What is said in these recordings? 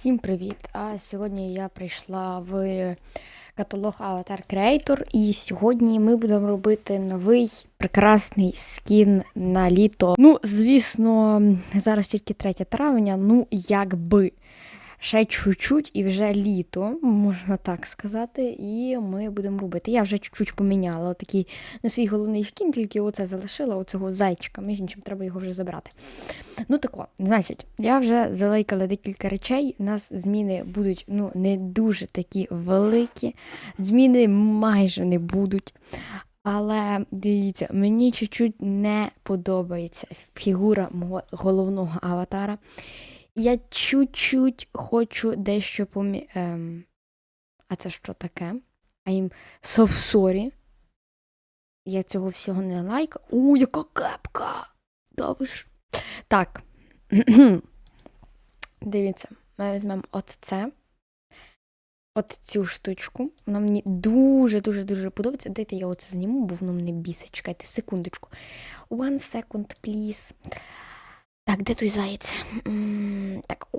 Всім привіт! А сьогодні я прийшла в каталог Avatar Creator, і сьогодні ми будемо робити новий прекрасний скін на літо. Ну, звісно, зараз тільки 3 травня, ну якби. Ще чуть-чуть і вже літо, можна так сказати, і ми будемо робити. Я вже чуть-чуть поміняла отакий на свій головний скін, тільки оце залишила, оцього зайчика. Між іншим, треба його вже забрати. Ну тако, значить, я вже залейкала декілька речей. У нас зміни будуть ну, не дуже такі великі, зміни майже не будуть. Але дивіться, мені чуть-чуть не подобається фігура мого головного аватара. Я чуть-чуть хочу дещо помі... Ем... А це що таке? I'm so sorry. Я цього всього не лайка. У, яка кепка! Да. Так. Дивіться, ми візьмемо от це. От цю штучку. Вона мені дуже-дуже-дуже подобається. Дайте я оце зніму, бо воно мене бісить. Чекайте, секундочку. One second, please. Так, де той заєць? Так, о.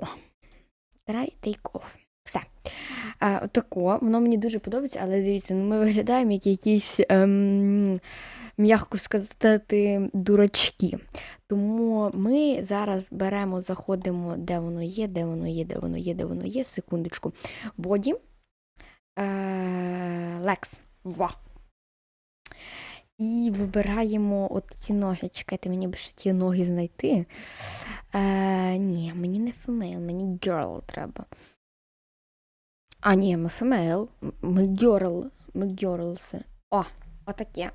Try take off. Все. А, Отако, воно мені дуже подобається, але дивіться, ну ми виглядаємо як якісь, ем, м'яко сказати, дурачки. Тому ми зараз беремо, заходимо, де воно є, де воно є, де воно є, де воно є. Секундочку. Боді. Лекс. Ва. І вибираємо от ці ноги. Чекайте, мені би ще ті ноги знайти. Е, Ні, мені не фемейл, мені girl треба. А, ні, ми фемейл. Ми girl. Ми girls. О, отаке.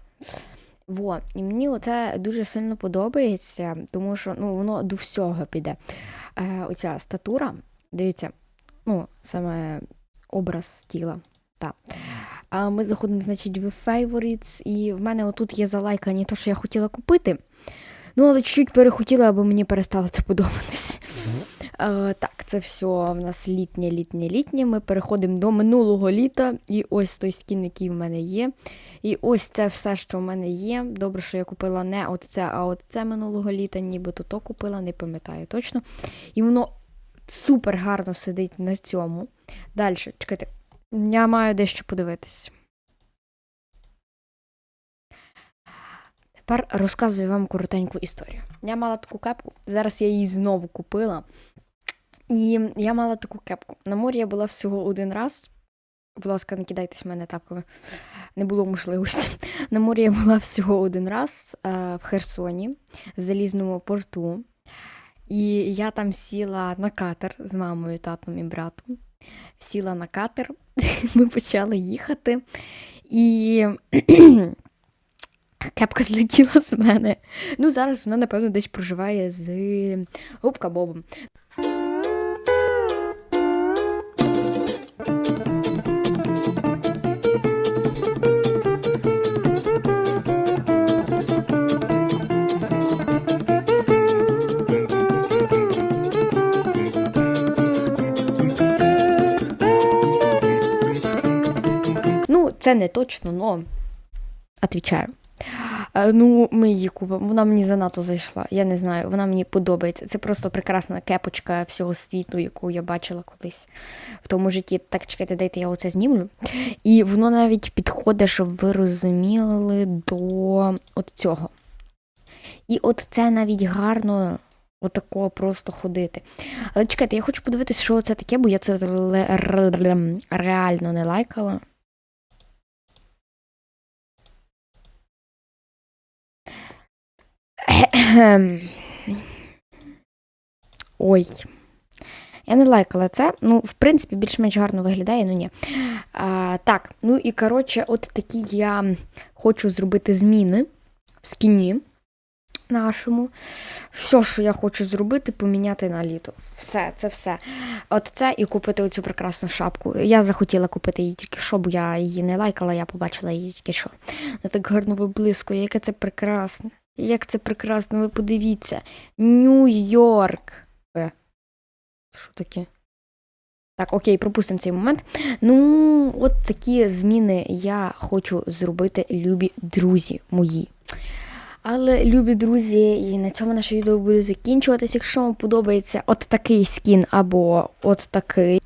Во, і мені оце дуже сильно подобається, тому що ну, воно до всього піде. Е, Оця статура, дивіться, ну, саме образ тіла. Так. А Ми заходимо, значить, в Favorites, і в мене отут є залайкані те, що я хотіла купити. Ну, але чуть-чуть перехотіла, аби мені перестало це подобатись. Е, так, це все в нас літнє, літнє, літнє. Ми переходимо до минулого літа. І ось той скін, який в мене є. І ось це все, що в мене є. Добре, що я купила не от це, а от це минулого літа, нібито то купила, не пам'ятаю точно. І воно супер гарно сидить на цьому. Далі, чекайте, я маю дещо подивитись. Тепер розказую вам коротеньку історію. Я мала таку кепку, зараз я її знову купила. І я мала таку кепку. На морі я була всього один раз. Будь ласка, не кидайтесь в мене тапками. Не було можливості. На морі я була всього один раз е, в Херсоні, в залізному порту. І я там сіла на катер з мамою, татом і братом. Сіла на катер, ми почали їхати. І кепка злетіла з мене. Ну, зараз вона, напевно, десь проживає з губка Бобом. Це не точно, но отвічаю. Е, Ну, ми її купимо. Вона мені занадто зайшла. Я не знаю, вона мені подобається. Це просто прекрасна кепочка всього світу, яку я бачила колись в тому житті. Так, чекайте, дайте я оце знімлю. І воно навіть підходить, щоб ви розуміли, до от цього. І от це навіть гарно. Отако просто ходити. Але чекайте, я хочу подивитися, що це таке, бо я це ре- ре- реально не лайкала. Ой. Я не лайкала це. Ну, в принципі, більш-менш гарно виглядає, ну ні. А, так, ну і коротше, от такі я хочу зробити зміни в скіні нашому. Все, що я хочу зробити, поміняти на літо. Все, це все. От це і купити оцю прекрасну шапку. Я захотіла купити її тільки що, бо я її не лайкала, я побачила її тільки що. Вона так гарно виблискує, яке це прекрасне. Як це прекрасно, ви подивіться. Нью-Йорк. Е. Що таке? Так, окей, пропустимо цей момент. Ну, от такі зміни я хочу зробити, любі друзі мої. Але, любі друзі, і на цьому наше відео буде закінчуватись. Якщо вам подобається от такий скін або от такий,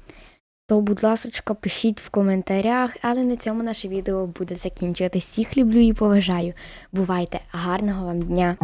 то, будь ласка, пишіть в коментарях. Але на цьому наше відео буде закінчувати. Всіх люблю і поважаю. Бувайте! Гарного вам дня!